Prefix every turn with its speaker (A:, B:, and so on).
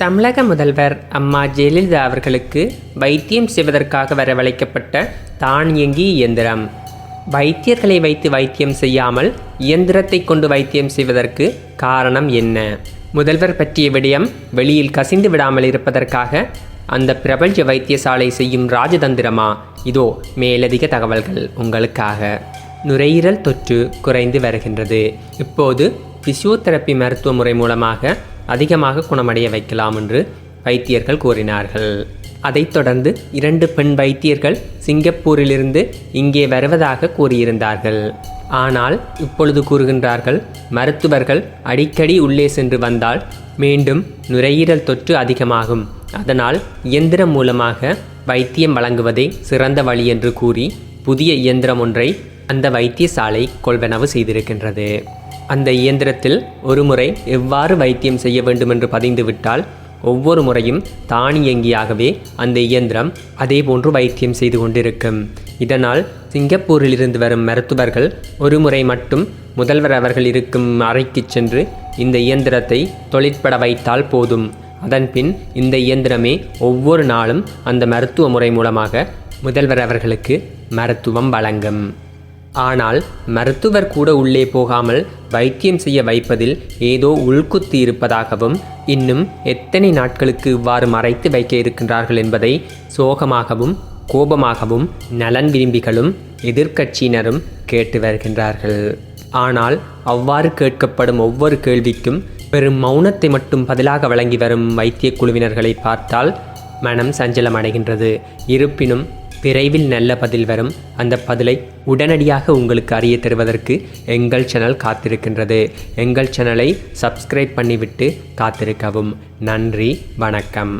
A: தமிழக முதல்வர் அம்மா ஜெயலலிதா அவர்களுக்கு வைத்தியம் செய்வதற்காக வரவழைக்கப்பட்ட தானியங்கி இயந்திரம். வைத்தியர்களை வைத்து வைத்தியம் செய்யாமல் இயந்திரத்தை கொண்டு வைத்தியம் செய்வதற்கு காரணம் என்ன? முதல்வர் பற்றிய விடயம் வெளியில் கசிந்து விடாமல் இருப்பதற்காக அந்த பிரபஞ்ச வைத்தியசாலை செய்யும் ராஜதந்திரமா? இதோ மேலதிக தகவல்கள் உங்களுக்காக. நுரையீரல் தொற்று குறைந்து வருகின்றது. இப்போது பிசியோதெரப்பி மருத்துவ முறை மூலமாக அதிகமாக குணமடைய வைக்கலாம் என்று வைத்தியர்கள் கூறினார்கள். அதைத் தொடர்ந்து இரண்டு பெண் வைத்தியர்கள் சிங்கப்பூரிலிருந்து இங்கே வருவதாக கூறியிருந்தார்கள். ஆனால் இப்பொழுது கூறுகின்றார்கள் மருத்துவர்கள் அடிக்கடி உள்ளே சென்று வந்தால் மீண்டும் நுரையீரல் தொற்று அதிகமாகும். அதனால் இயந்திரம் மூலமாக வைத்தியம் வழங்குவதே சிறந்த வழி என்று கூறி புதிய இயந்திரம் ஒன்றை அந்த வைத்தியசாலை கொள்வனவு செய்திருக்கின்றது. அந்த இயந்திரத்தில் ஒரு முறை எவ்வாறு வைத்தியம் செய்ய வேண்டும் என்று பதிந்துவிட்டால் ஒவ்வொரு முறையும் தானியங்கியாகவே அந்த இயந்திரம் அதே போன்று வைத்தியம் செய்து கொண்டிருக்கும். இதனால் சிங்கப்பூரிலிருந்து வரும் மருத்துவர்கள் ஒரு முறை மட்டும் முதல்வர் அவர்கள் இருக்கும் அறைக்கு சென்று இந்த இயந்திரத்தை தொழிற்பட வைத்தால் போதும். அதன்பின் இந்த இயந்திரமே ஒவ்வொரு நாளும் அந்த மருத்துவ முறை மூலமாக முதல்வர் அவர்களுக்கு மருத்துவம் வழங்கும். ஆனால் மருத்துவர் கூட உள்ளே போகாமல் வைத்தியம் செய்ய வைப்பதில் ஏதோ உள்குத்து இருப்பதாகவும் இன்னும் எத்தனை நாட்களுக்கு இவ்வாறு மறைத்து வைக்க இருக்கின்றார்கள் என்பதை சோகமாகவும் கோபமாகவும் நலன் விரும்பிகளும் எதிர்க்கட்சியினரும் கேட்டு வருகின்றார்கள். ஆனால் அவ்வாறு கேட்கப்படும் ஒவ்வொரு கேள்விக்கும் பெரும் மௌனத்தை மட்டும் பதிலாக வழங்கி வரும் வைத்திய குழுவினர்களை பார்த்தால் மனம் சஞ்சலமடைகின்றது. இருப்பினும் விரைவில் நல்ல பதில் வரும். அந்த பதிலை உடனடியாக உங்களுக்கு அறிய தருவதற்கு எங்கள் சேனல் காத்திருக்கின்றது. எங்கள் சேனலை சப்ஸ்கிரைப் பண்ணிவிட்டு காத்திருக்கவும். நன்றி வணக்கம்.